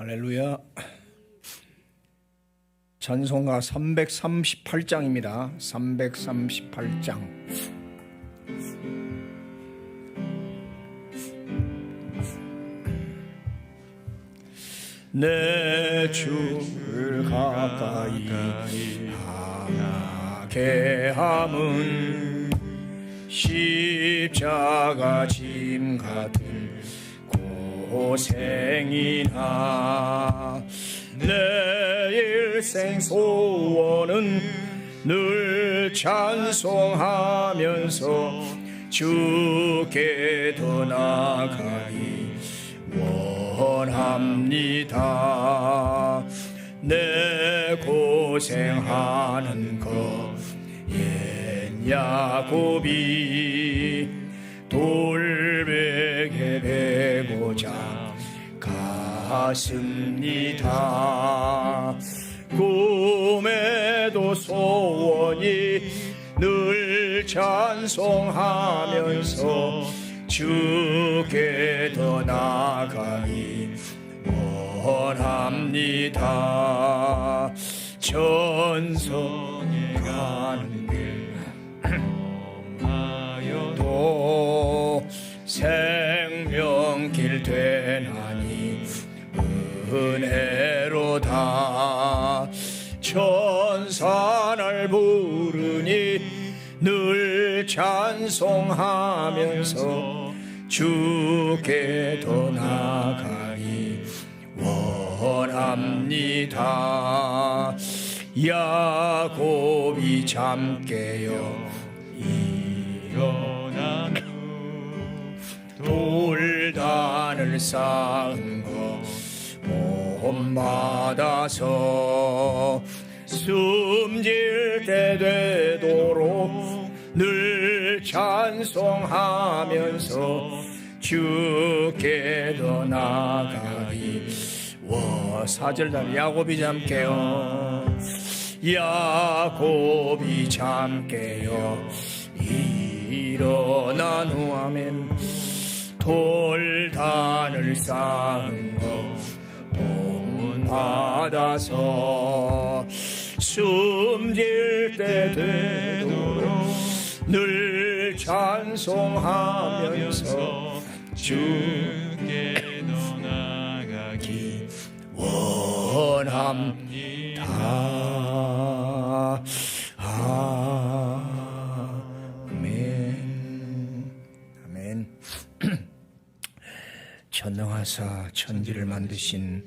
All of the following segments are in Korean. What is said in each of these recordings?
할렐루야. 찬송가 338장입니다. 338장. 내 주를 가까이 하게 함은 십자가 짐 같은 고생이나. 내 일생 소원은 늘 찬송하면서 주께 더 나가기 원합니다. 내 고생하는 거옛 야곱이 돌 갔습니다. 꿈에도 소원이 늘 찬송하면서 주께 더 나가기 원합니다. 전성에 가는 길도 생명길 은혜로다 천사날 부르니 늘 찬송하면서 주께 더 나가기 원합니다. 야곱이 잠 깨어 일어난 후 돌단을 쌓은 거 본받아서 숨질 때 되도록 늘 찬송하면서 주께 더 나가기 와 사절단 야곱이 잠 깨어 야곱이 잠 깨어 일어난 후 아멘 돌단을 쌓은 받아서 숨질 때 되도록 늘 찬송하면서 주께 더 나가기 원합니다. 아멘. 아멘. 전능하사 천지를 만드신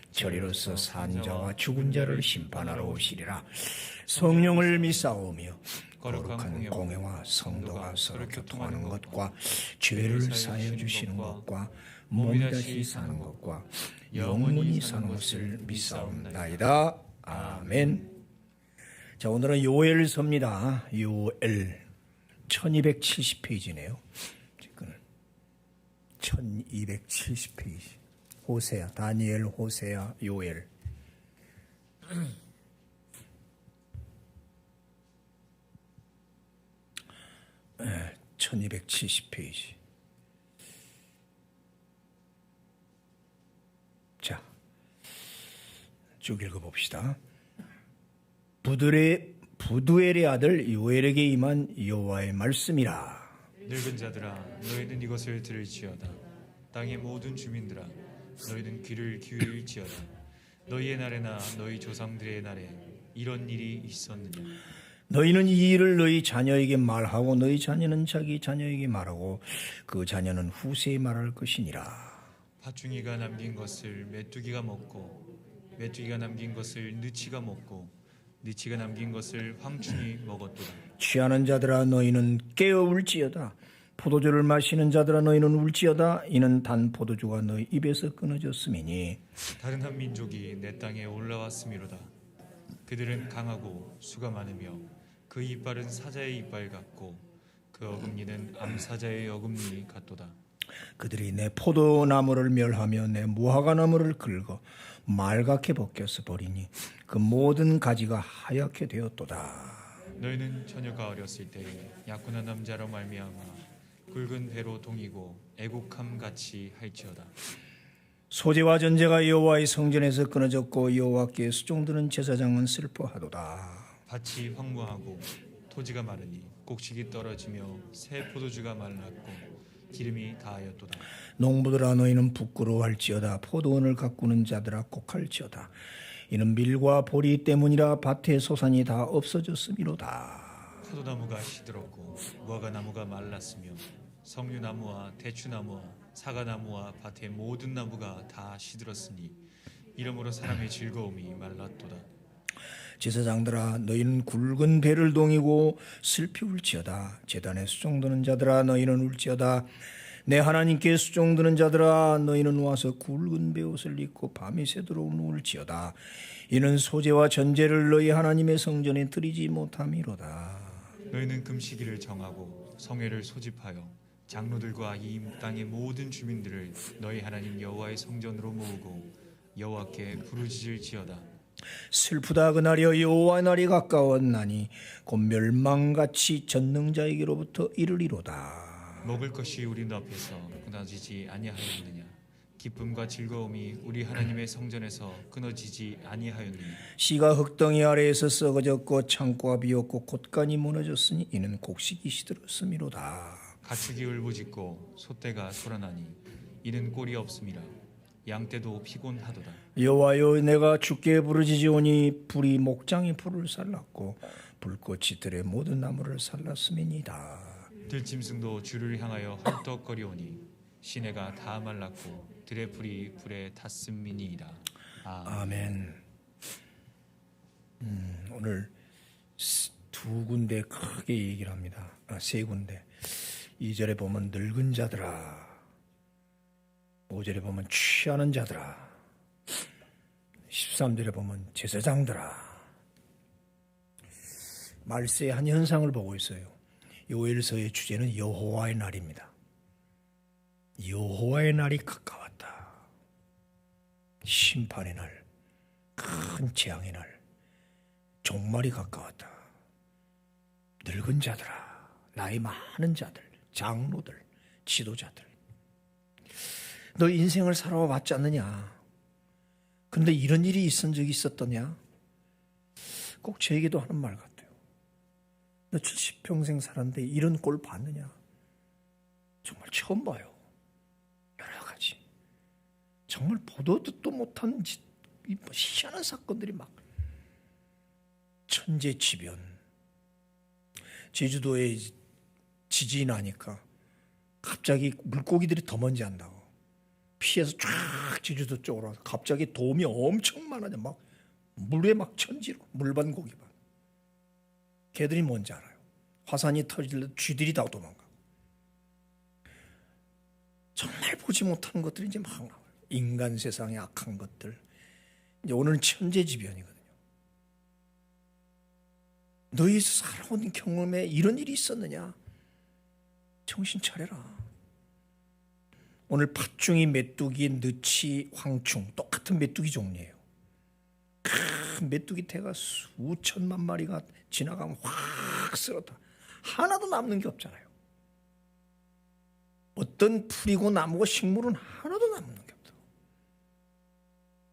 저리로서 산 자와 죽은 자를 심판하러 오시리라. 성령을 믿사오며 거룩한 공회와 성도가 서로 교통하는 것과 죄를 사하여 주시는 것과 몸이 다시 사는 것과 영원히 사는 것을 믿사옵나이다. 아멘. 자 오늘은 요엘서입니다. 요엘. 1270페이지네요. 지금 1270페이지 호세야 다니엘 호세야 요엘 네, 1270페이지 자, 쭉 읽어봅시다. 부들의 부두엘의 아들 요엘에게 임한 여호와의 말씀이라. 늙은 자들아 너희는 이것을 들을지어다 땅의 모든 주민들아 너희는 귀를 기울일지어다 너희의 날에나 너희 조상들의 날에 이런 일이 있었느냐 너희는 이 일을 너희 자녀에게 말하고 너희 자녀는 자기 자녀에게 말하고 그 자녀는 후세에 말할 것이니라. 팥중이가 남긴 것을 메뚜기가 먹고 메뚜기가 남긴 것을 느치가 먹고 느치가 남긴 것을 황충이 먹었도다 취하는 자들아 너희는 깨어 울지어다. 포도주를 마시는 자들아 너희는 울지어다. 이는 단 포도주가 너희 입에서 끊어졌음이니 다른 한 민족이 내 땅에 올라왔음이로다 그들은 강하고 수가 많으며 그 이빨은 사자의 이빨 같고 그 어금니는 암사자의 어금니 같도다. 그들이 내 포도나무를 멸하며 내 무화과나무를 긁어 말갛게 벗겨서 버리니 그 모든 가지가 하얗게 되었도다. 너희는 처녀가 어렸을 때에 약혼한 남자로 말미암아 굵은 배로 동이고 애국함 같이 할지어다. 소재와 전제가 여호와의 성전에서 끊어졌고 여호와께 수종드는 제사장은 슬퍼하도다. 밭이 황무하고 토지가 마르니 곡식이 떨어지며 새 포도주가 말랐고 기름이 다하였도다. 농부들아 너희는 부끄러워할지어다 포도원을 가꾸는 자들아 꼭할지어다 이는 밀과 보리 때문이라 밭의 소산이 다 없어졌음이로다 포도나무가 시들었고 무화과나무가 말랐으며 석류나무와 대추나무와 사과나무와 밭의 모든 나무가 다 시들었으니 이러므로 사람의 즐거움이 말랐도다. 제사장들아 너희는 굵은 배를 동이고 슬피 울지어다. 제단에 수종드는 자들아 너희는 울지어다. 내 하나님께 수종드는 자들아 너희는 와서 굵은 배옷을 입고 밤이 새도록 울지어다. 이는 소재와 전제를 너희 하나님의 성전에 드리지 못함이로다. 너희는 금시기를 정하고 성회를 소집하여 장로들과 이 땅의 모든 주민들을 너희 하나님 여호와의 성전으로 모으고 여호와께 부르짖을지어다. 슬프다 그날이여 여호와 날이 가까웠나니 곧 멸망같이 전능자에게로부터 이르리로다 먹을 것이 우리 눈앞에서 끊어지지 아니하였느냐? 기쁨과 즐거움이 우리 하나님의 성전에서 끊어지지 아니하였느냐? 씨가 흙덩이 아래에서 썩어졌고 창고가 비었고 곳간이 무너졌으니 이는 곡식이 시들었음이로다 가축이 울부짖고 소떼가 소란하니 이는 꼴이 없음이라 양떼도 피곤하도다. 여호와여 내가 주께 부르짖으오니 불이 목장의 풀을 살랐고 불꽃이 들의 모든 나무를 살랐음이니이다 들짐승도 주를 향하여 헐떡거리오니 시내가 다 말랐고 들의 풀이 불에 탔음이니이다. 아, 아멘. 음, 오늘 스- 두 군데 크게 얘기를 합니다. 아, 세 군데. 2절에 보면 늙은 자들아. 5절에 보면 취하는 자들아. 13절에 보면 제사장들아. 말세의 한 현상을 보고 있어요. 요엘서의 주제는 여호와의 날입니다. 여호와의 날이 가까웠다. 심판의 날. 큰 재앙의 날, 종말이 가까웠다. 늙은 자들아, 나이 많은 자들, 장로들, 지도자들. 너 인생을 살아와 봤지 않느냐? 근데 이런 일이 있은 적이 있었더냐? 꼭 제게도 하는 말 같아요. 너 70평생 살았는데 이런 꼴 봤느냐? 정말 처음 봐요. 여러 가지. 정말 보도 듣도 못한 짓, 이뭐 희한한 사건들이 막 천재지변 제주도에 지진이 나니까 갑자기 물고기들이 더 먼지 한다고. 피해서 쫙 제주도 쪽으로 와서 갑자기 도움이 엄청 많아져. 막 물에 막 천지로 물반 고기반 걔들이 뭔지 알아요. 화산이 터질 때 쥐들이 다 도망가. 정말 보지 못하는 것들이 이제 막 나와요. 인간 세상의 악한 것들. 이제 오늘은 천재지변이거든요. 너희 살아온 경험에 이런 일이 있었느냐? 정신 차려라. 오늘 팥중이, 메뚜기, 느치, 황충 똑같은 메뚜기 종류예요. 큰 메뚜기 태가 수천만 마리가 지나가면 확 쓸었다. 하나도 남는 게 없잖아요. 어떤 풀이고 나무고 식물은 하나도 남는 게 없다.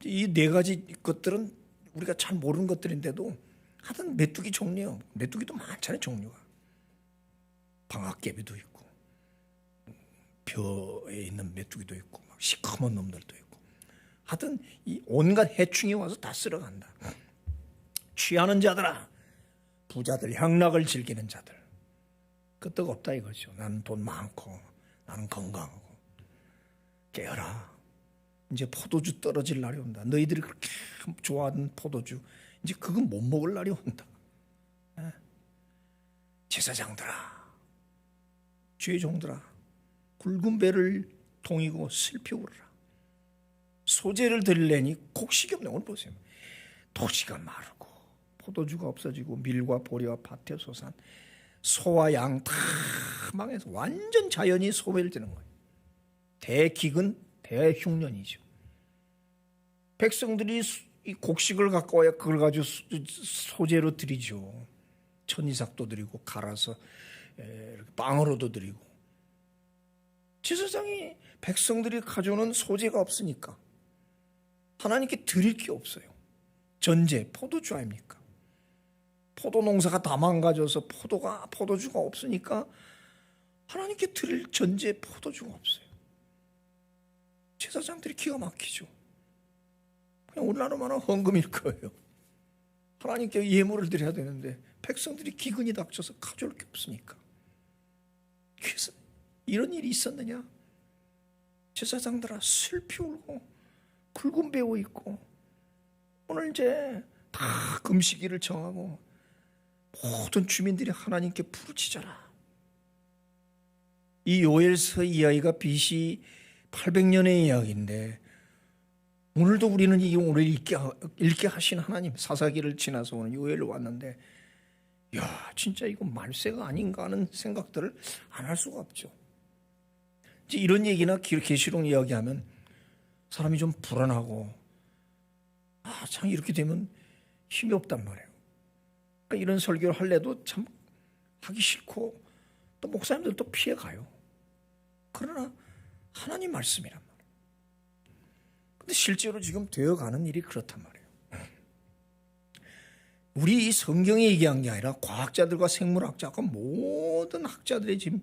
이 네 가지 것들은 우리가 잘 모르는 것들인데도 하여튼 메뚜기 종류요. 메뚜기도 많잖아요, 종류가. 방앗개비도 있고, 벼에 있는 메뚜기도 있고, 막 시커먼 놈들도 있고. 하여튼 이 온갖 해충이 와서 다 쓸어간다. 취하는 자들아, 부자들, 향락을 즐기는 자들. 끄떡 없다 이거죠. 나는 돈 많고, 나는 건강하고. 깨어라. 이제 포도주 떨어질 날이 온다. 너희들이 그렇게 좋아하는 포도주 이제 그거 못 먹을 날이 온다. 예? 제사장들아, 주의 종들아, 굵은 배를 동이고 슬피 울으라. 소재를 드리려니 곡식이 없네. 오늘 보세요. 토지가 마르고 포도주가 없어지고 밀과 보리와 밭에 솟아 소와 양 다 망해서 완전 자연이 소멸되는 거예요. 대기근 대흉년이죠. 백성들이 수- 이 곡식을 갖고 와야 그걸 가지고 수- 소재로 드리죠. 천이삭도 드리고 갈아서 빵으로도 드리고 제사장이 백성들이 가져오는 소재가 없으니까 하나님께 드릴 게 없어요. 전제 포도주 아닙니까? 포도 농사가 다 망가져서 포도가 포도주가 없으니까 하나님께 드릴 전제 포도주가 없어요. 제사장들이 기가 막히죠. 그냥 우리나라만은 헌금일 거예요. 하나님께 예물을 드려야 되는데 백성들이 기근이 닥쳐서 가져올 게 없으니까. 그래서 이런 일이 있었느냐? 제사장들아 슬피 울고 굵은 배우 있고 오늘 이제 다 금식일을 정하고 모든 주민들이 하나님께 부르짖어라. 이 요엘서 이야기가 BC 800년의 이야기인데 오늘도 우리는 이 오늘 읽게, 하- 읽게 하신 하나님 사사기를 지나서 오늘 요엘을 왔는데 야 진짜 이거 말세가 아닌가 하는 생각들을 안 할 수가 없죠. 이런 얘기나 기- 계시록 이야기하면 사람이 좀 불안하고 아 참 이렇게 되면 힘이 없단 말이에요. 그러니까 이런 설교를 할래도 참 하기 싫고 또 목사님들도 피해 가요. 그러나 하나님 말씀이란 말이에요. 근데 실제로 지금 되어가는 일이 그렇단 말이에요. 우리 이 성경에 얘기한 게 아니라 과학자들과 생물학자가 모든 학자들이 지금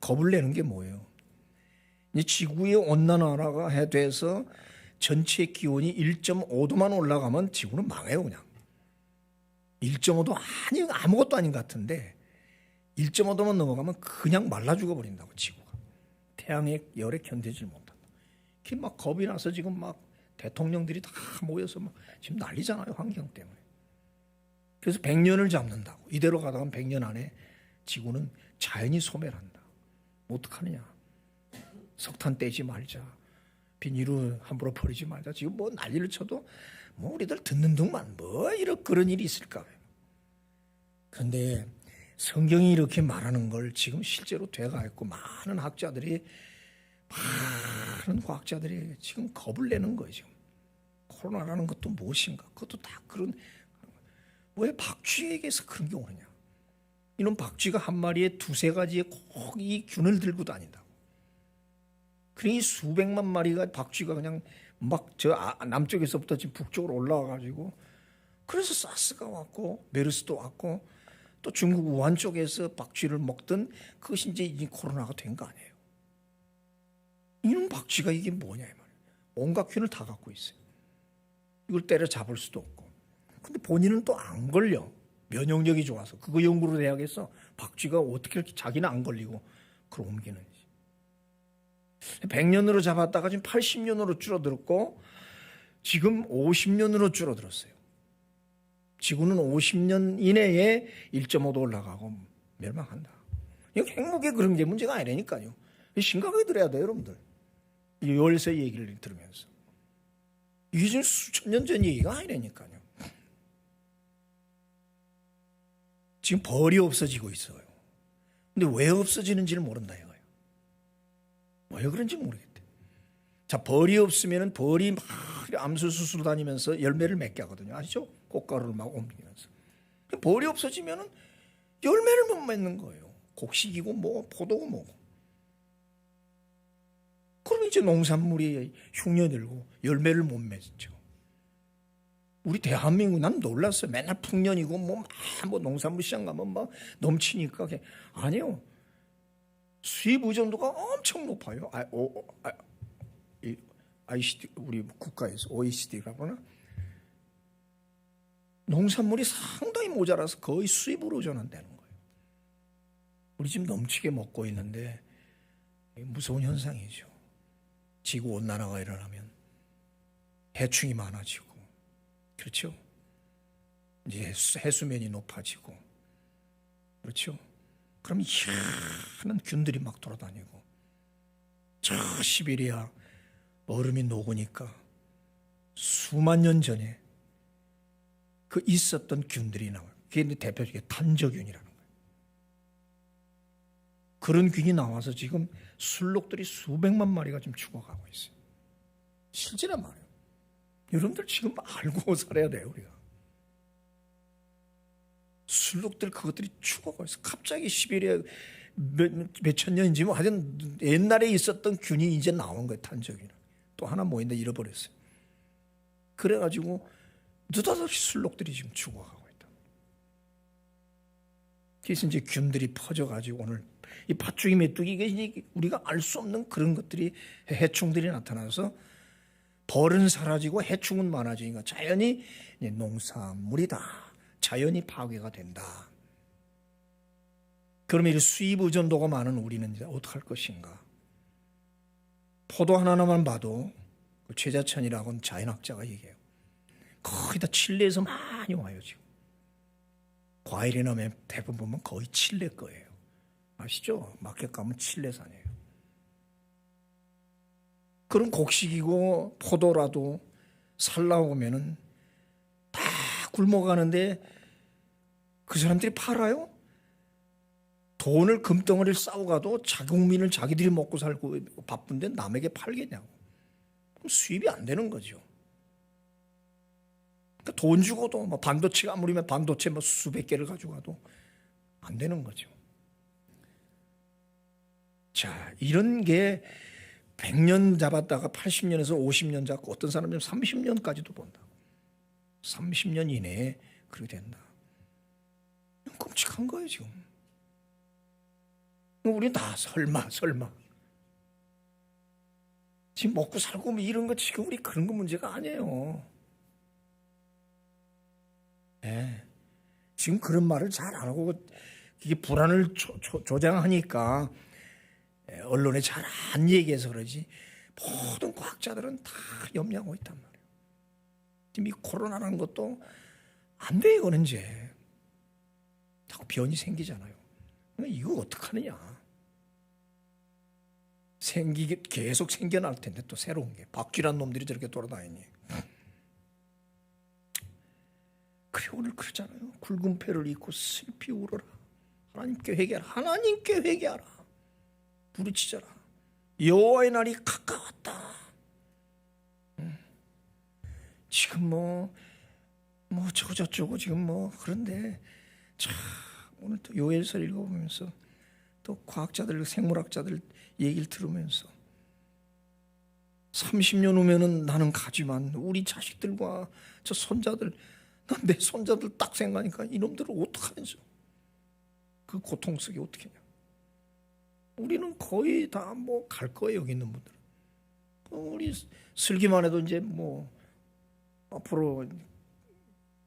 겁을 내는 게 뭐예요? 지구의 온난화가 해 돼서 전체 기온이 1.5도만 올라가면 지구는 망해요 그냥. 1.5도 아니 아무것도 아닌 것 같은데 1.5도만 넘어가면 그냥 말라 죽어버린다고 지구가 태양의 열에 견디질 못한다. 막 겁이 나서 지금 막 대통령들이 다 모여서 막 지금 난리잖아요 환경 때문에. 그래서 100년을 잡는다고 이대로 가다가 100년 안에 지구는 자연히 소멸한다. 어떡하느냐? 석탄 떼지 말자. 비닐을 함부로 버리지 말자. 지금 뭐 난리를 쳐도 뭐 우리들 듣는 둥만 뭐 이런 그런 일이 있을까? 그런데 성경이 이렇게 말하는 걸 지금 실제로 돼가 있고 많은 학자들이 많은 과학자들이 지금 겁을 내는 거예요. 코로나라는 것도 무엇인가? 그것도 다 그런 왜 박쥐에게서 그런 게 오느냐? 이런 박쥐가 한 마리에 두세 가지의 꼭 이 균을 들고 다닌다고. 그러니 수백만 마리가 박쥐가 그냥 막 저 남쪽에서부터 지금 북쪽으로 올라와 가지고 그래서 사스가 왔고 메르스도 왔고 또 중국 우한 쪽에서 박쥐를 먹던 그것이 이제 이 코로나가 된 거 아니에요. 이런 박쥐가 이게 뭐냐 이 말이에요. 온갖 균을 다 갖고 있어요. 이걸 때려 잡을 수도 없고. 근데 본인은 또 안 걸려. 면역력이 좋아서 그거 연구를 해야겠어. 박쥐가 어떻게 이렇게 자기는 안 걸리고 그걸 옮기는지. 100년으로 잡았다가 지금 80년으로 줄어들었고 지금 50년으로 줄어들었어요. 지구는 50년 이내에 1.5도 올라가고 멸망한다. 이거 핵무기 그런 게 문제가 아니라니까요. 심각하게 들어야 돼요, 여러분들. 이 요엘서 얘기를 들으면서. 이게 지금 수천 년 전 얘기가 아니라니까요. 지금 벌이 없어지고 있어요. 근데 왜 없어지는지를 모른다 이거예요. 왜 그런지 모르겠대. 자, 벌이 없으면은 벌이 막 암수 수술 다니면서 열매를 맺게 하거든요. 아시죠? 꽃가루를 막 옮기면서. 벌이 없어지면은 열매를 못 맺는 거예요. 곡식이고 뭐 포도고 뭐고. 그럼 이제 농산물이 흉년들고 열매를 못 맺죠. 우리 대한민국 난 놀랐어요. 맨날 풍년이고 뭐, 막뭐 농산물 시장 가면 막 넘치니까 아니요. 수입 의존도가 엄청 높아요. 아, 오, 아, 이 ICD 우리 국가에서 OECD라고 하나 농산물이 상당히 모자라서 거의 수입으로 의존한다는 거예요. 우리 지금 넘치게 먹고 있는데 무서운 현상이죠. 지구 온난화가 일어나면 해충이 많아지고 그렇죠. 이제 해수면이 높아지고 그렇죠. 그럼 희한한 균들이 막 돌아다니고 저 시베리아 얼음이 녹으니까 수만 년 전에 그 있었던 균들이 나와요. 그게 대표적인 탄저균이라는 거예요. 그런 균이 나와서 지금 술록들이 수백만 마리가 지금 죽어가고 있어요. 실제란 말이에요. 여러분들 지금 알고 살아야 돼요, 우리가. 술록들 그것들이 죽어가고 있어. 갑자기 시베리아 몇천 년인지 뭐 하여튼 옛날에 있었던 균이 이제 나온 거예요, 탄저균. 또 하나 뭐 있는데 잃어버렸어요. 그래가지고 느닷없이 술록들이 지금 죽어가고 있다. 그래서 이제 균들이 퍼져가지고 오늘 이 팥죽이 메뚜기 이게 우리가 알 수 없는 그런 것들이 해충들이 나타나서 벌은 사라지고 해충은 많아지니까 이제 농산물이다. 자연이 파괴가 된다. 그러면 이 수입 의존도가 많은 우리는 이제 어떡할 것인가? 포도 하나만 봐도 그 최자천이라고 하는 자연학자가 얘기해요. 거의 다 칠레에서 많이 와요 지금. 과일이나 면 대부분 보면 거의 칠레 거예요. 아시죠? 마켓 가면 칠레산이에요. 그런 곡식이고 포도라도 살라오면은 다 굶어가는데 그 사람들이 팔아요? 돈을 금덩어리를 싸워가도 자국민을 자기들이 먹고 살고 바쁜데 남에게 팔겠냐고. 그럼 수입이 안 되는 거죠. 그러니까 돈 주고도 뭐 반도체가 아무리면 반도체 뭐 수백 개를 가져가도 안 되는 거죠. 자, 이런 게 100년 잡았다가 80년에서 50년 잡고 어떤 사람은 30년까지도 본다. 30년 이내에 그렇게 된다. 끔찍한 거예요, 지금. 우리 다 설마, 설마. 지금 먹고 살고 뭐 이런 거 지금 우리 그런 거 문제가 아니에요. 예. 지금 그런 말을 잘 안 하고 이게 불안을 조, 조, 조장하니까 예, 언론에 잘 안 얘기해서 그러지 모든 과학자들은 다 염려하고 있단 말이에요. 지금 이 코로나라는 것도 안 돼, 이거는 이제. 자꾸 변이 생기잖아요. 이거 어떡하느냐. 생기게 계속 생겨날 텐데 또 새로운 게 박쥐란 놈들이 저렇게 돌아다니니. 그래 오늘 그러잖아요. 굵은 패를 입고 슬피 울어라. 하나님께 회개하라. 하나님께 회개하라. 부르짖어라. 여호와의 날이 가까웠다. 음. 지금 뭐, 뭐 저거 저쩌고 지금 뭐 그런데 참 오늘 또 요엘서 읽어보면서 또 과학자들, 생물학자들 얘기를 들으면서 30년 후면은 나는 가지만 우리 자식들과 저 손자들, 난 내 손자들 딱 생각하니까 이놈들을 어떡하면서 그 고통 속에 어떻게 하냐. 우리는 거의 다 뭐 갈 거예요, 여기 있는 분들은. 우리 슬기만 해도 이제 뭐 앞으로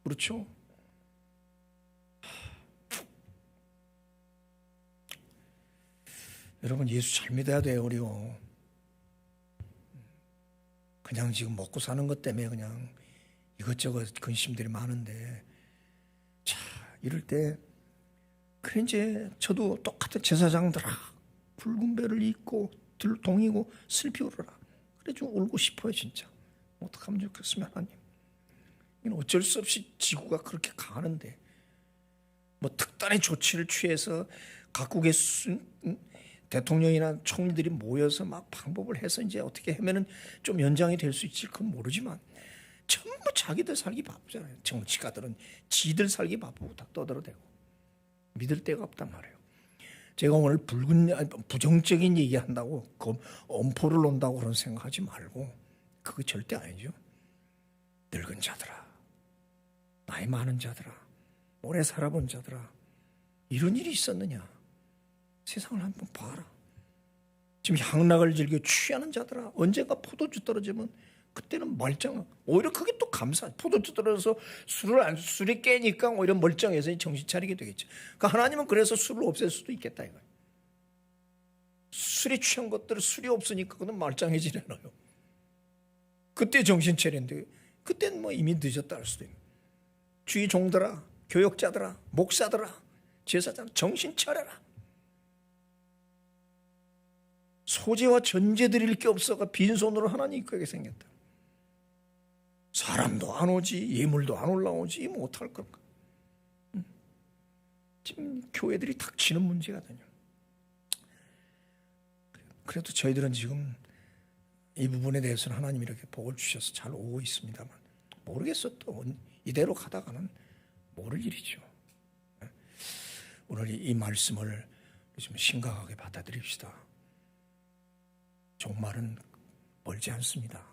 그렇죠. 여러분 예수 잘 믿어야 돼요, 우리요. 그냥 지금 먹고 사는 것 때문에 그냥 이것저것 근심들이 많은데. 자 이럴 때 그래 이제 저도 똑같은 제사장들아 붉은 배를 입고 들 동이고 슬피 울어라. 그래 좀 울고 싶어요 진짜. 어떡하면 좋겠으면 하나님? 이건 어쩔 수 없이 지구가 그렇게 가는데. 뭐 특단의 조치를 취해서 각국의 수, 음, 대통령이나 총리들이 모여서 막 방법을 해서 이제 어떻게 하면은 좀 연장이 될 수 있지 그건 모르지만 전부 자기들 살기 바쁘잖아요. 정치가들은 지들 살기 바쁘고 다 떠들어대고 믿을 데가 없단 말이에요. 제가 오늘 붉은 부정적인 얘기한다고 그 엄포를 논다고 그런 생각하지 말고 그거 절대 아니죠. 늙은 자들아, 나이 많은 자들아, 오래 살아본 자들아, 이런 일이 있었느냐? 세상을 한번 봐라. 지금 향락을 즐겨 취하는 자들아 언젠가 포도주 떨어지면 그때는 멀쩡. 오히려 그게 또 감사. 포도주 떨어져서 술을 안 술이 깨니까 오히려 멀쩡해서 정신 차리게 되겠죠. 그러니까 하나님은 그래서 술을 없앨 수도 있겠다 이거. 술에 취한 것들은 술이 없으니까 그는 말짱해지려나요. 그때 정신 차린데 그때는 뭐 이미 늦었다 할 수도 있는. 주의 종들아, 교역자들아, 목사들아, 제사장 정신 차려라. 소재와 전제 드릴 게 없어가 빈손으로 하나님 거게 생겼다. 사람도 안 오지 예물도 안 올라오지 못할 걸까? 음. 지금 교회들이 닥치는 문제거든요. 그래도 저희들은 지금 이 부분에 대해서는 하나님 이렇게 복을 주셔서 잘 오고 있습니다만 모르겠어 또 이대로 가다가는 모를 일이죠. 오늘 이- 이 말씀을 좀 심각하게 받아들입시다. 종말은 멀지 않습니다.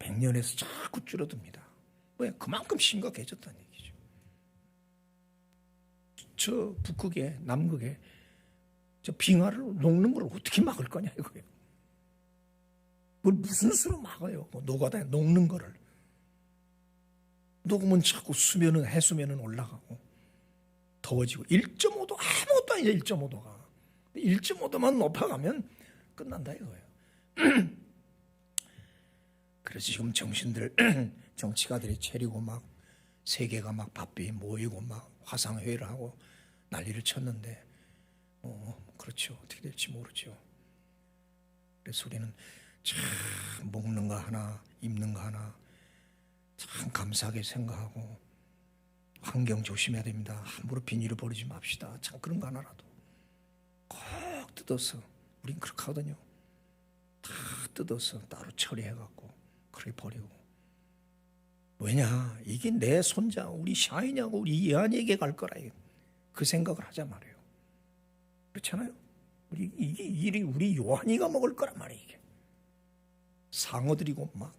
100년에서 자꾸 줄어듭니다. 왜? 그만큼 심각해졌다는 얘기죠. 저 북극에 남극에 저 빙하를 녹는 걸 어떻게 막을 거냐 이거예요. 그걸 무슨 수로 막아요? 그 노가다에 녹는 거를. 녹으면 자꾸 수면은 해수면은 올라가고 더워지고 1.5도 아무것도 아니죠 1.5도가 1.5도만 높아가면 끝난다 이거예요. 그래서 지금 정신들 정치가들이 차리고 막 세계가 막 바삐 모이고 막 화상 회의를 하고 난리를 쳤는데 어 그렇죠 어떻게 될지 모르죠. 그래서 우리는 참 먹는 거 하나 입는 거 하나 참 감사하게 생각하고 환경 조심해야 됩니다. 함부로 비닐을 버리지 맙시다. 참 그런 거 하나라도 꼭 뜯어서 우린 그렇게 하거든요. 다 뜯어서 따로 처리해갖고 그렇게 버리고 왜냐 이게 내 손자 우리 샤이냐고 우리 이한이에게 갈 거라. 그 생각을 하자 말이에요. 그렇잖아요. 우리 이게 일이 우리 요한이가 먹을 거란 말이에요. 이게 상어들이고 막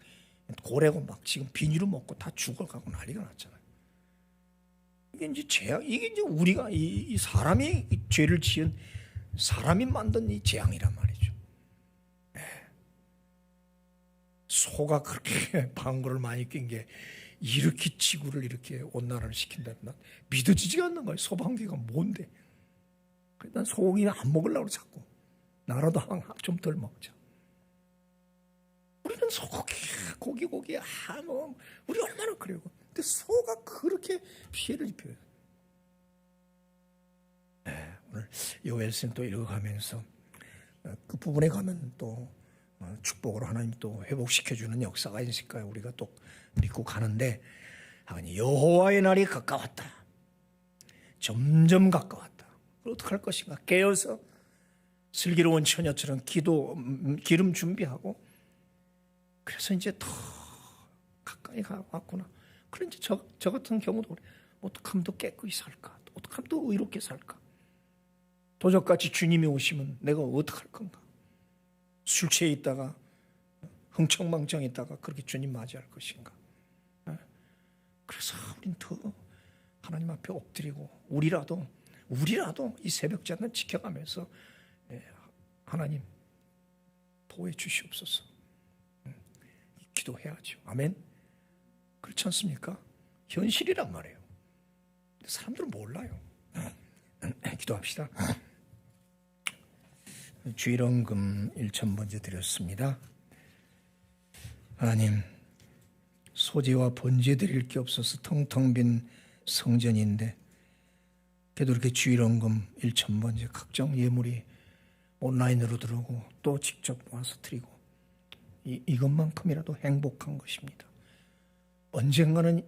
고래고 막 지금 비닐을 먹고 다 죽어가고 난리가 났잖아요. 이게 이제 죄악, 이게 이제 우리가 이, 이 사람이 이 죄를 지은 사람이 만든 이 재앙이란 말이죠. 예. 소가 그렇게 방구를 많이 낀 게 이렇게 지구를 이렇게 온난화를 시킨다는 난 믿어지지가 않는 거예요. 소방귀가 뭔데? 난 소고기는 안 먹으려고 자꾸 나라도 좀 덜 먹자. 우리는 소고기, 고기, 고기, 한우, 우리 얼마나 그래요. 근데 소가 그렇게 피해를 입혀요. 네, 오늘 요엘슨 또 읽어가면서 어, 그 부분에 가면 또 어, 축복으로 하나님 또 회복시켜주는 역사가 있을까요? 우리가 또 믿고 가는데 하나님 여호와의 날이 가까웠다. 점점 가까웠다. 그럼 어떡할 것인가? 깨어서 슬기로운 처녀처럼 기도 음, 기름 준비하고 그래서 이제 더 가까이 가왔구나. 그런 이제 저, 저 같은 경우도 그래. 어떻게 하면 더 깨끗이 살까? 어떻게 하면 더 의롭게 살까? 도적같이 주님이 오시면 내가 어떻게 할 건가? 술 취해 있다가 흥청망청 있다가 그렇게 주님 맞이할 것인가? 예? 그래서 우린 더 하나님 앞에 엎드리고 우리라도 우리라도 이 새벽 자는 지켜가면서 예, 하나님 보호해 주시옵소서. 기도해야죠. 아멘. 그렇지 않습니까? 현실이란 말이에요. 사람들은 몰라요. 기도합시다. 주일원금 1천 번째 드렸습니다. 하나님, 소재와 번제 드릴 게 없어서 텅텅 빈 성전인데 그래도 이렇게 주일원금 1천 번째 각종 예물이 온라인으로 들어오고 또 직접 와서 드리고 이, 이것만큼이라도 행복한 것입니다. 언젠가는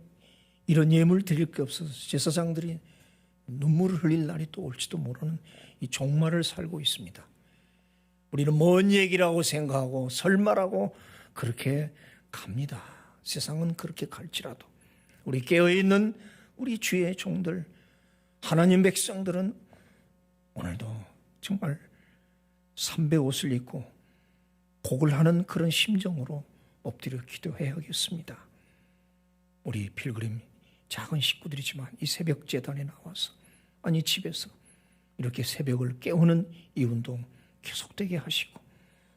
이런 예물 드릴 게 없어서 제사장들이 눈물을 흘릴 날이 또 올지도 모르는 이 종말을 살고 있습니다. 우리는 먼 얘기라고 생각하고 설마라고 그렇게 갑니다. 세상은 그렇게 갈지라도 우리 깨어 있는 우리 주의 종들 하나님 백성들은 오늘도 정말 삼배 옷을 입고 복을 하는 그런 심정으로 엎드려 기도해야겠습니다. 우리 필그림 작은 식구들이지만 이 새벽 재단에 나와서 아니 집에서 이렇게 새벽을 깨우는 이 운동 계속되게 하시고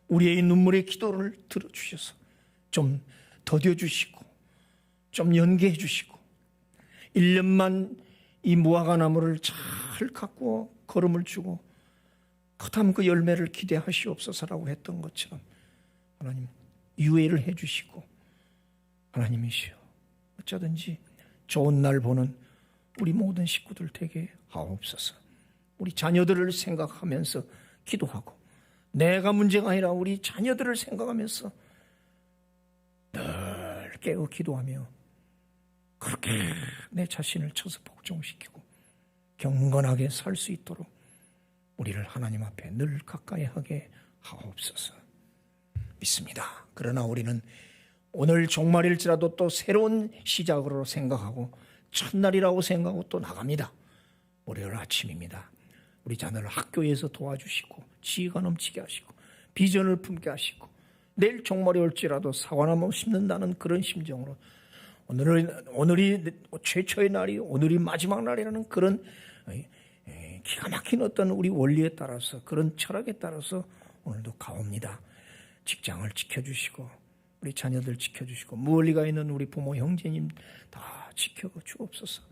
우리의 눈물의 기도를 들어주셔서 좀 더뎌 주시고 좀 연계해 주시고 1년만 이 무화과 나무를 잘 가꾸어 걸음을 주고 그다음 그 열매를 기대하시옵소서라고 했던 것처럼 하나님 유예를 해 주시고 하나님이시여 어쩌든지 좋은 날 보는 우리 모든 식구들 되게 하옵소서. 우리 자녀들을 생각하면서 기도하고 내가 문제가 아니라 우리 자녀들을 생각하면서 늘 깨어 기도하며 그렇게 내 자신을 쳐서 복종시키고 경건하게 살 수 있도록 우리를 하나님 앞에 늘 가까이 하게 하옵소서 믿습니다. 그러나 우리는 오늘 종말일지라도 또 새로운 시작으로 생각하고 첫날이라고 생각하고 또 나갑니다. 월요일 아침입니다. 우리 자녀를 학교에서 도와주시고 지혜가 넘치게 하시고 비전을 품게 하시고 내일 종말이 올지라도 사과나무 심는다는 그런 심정으로 오늘은 오늘이 최초의 날이 오늘이 마지막 날이라는 그런 기가 막힌 어떤 우리 원리에 따라서 그런 철학에 따라서 오늘도 가옵니다. 직장을 지켜주시고 우리 자녀들 지켜주시고 멀리가 있는 우리 부모 형제님 다 지켜 주옵소서.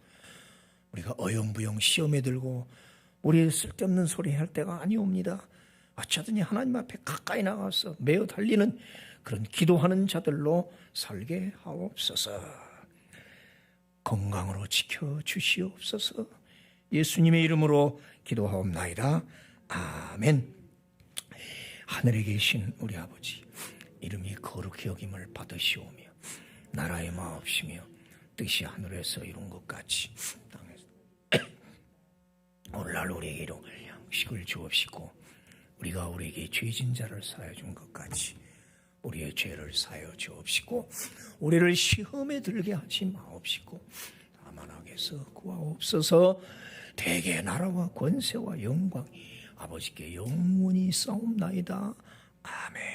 우리가 어영부영 시험에 들고 우리 쓸데없는 소리 할 때가 아니옵니다. 어쩌더니 하나님 앞에 가까이 나가서 매어 달리는 그런 기도하는 자들로 살게 하옵소서. 건강으로 지켜 주시옵소서. 예수님의 이름으로 기도하옵나이다. 아멘. 하늘에 계신 우리 아버지 이름이 거룩히 여김을 받으시오며 나라의 마옵시며 뜻이 하늘에서 이룬 것 같이 땅에서 오늘날 우리에게 이룩을 양식을 주옵시고 우리가 우리에게 죄진 자를 사하여 준 것 같이 우리의 죄를 사하여 주옵시고 우리를 시험에 들게 하지 마옵시고 다만 악에서 구하옵소서 대개 나라와 권세와 영광이 아버지께 영원히 싸움나이다. 아멘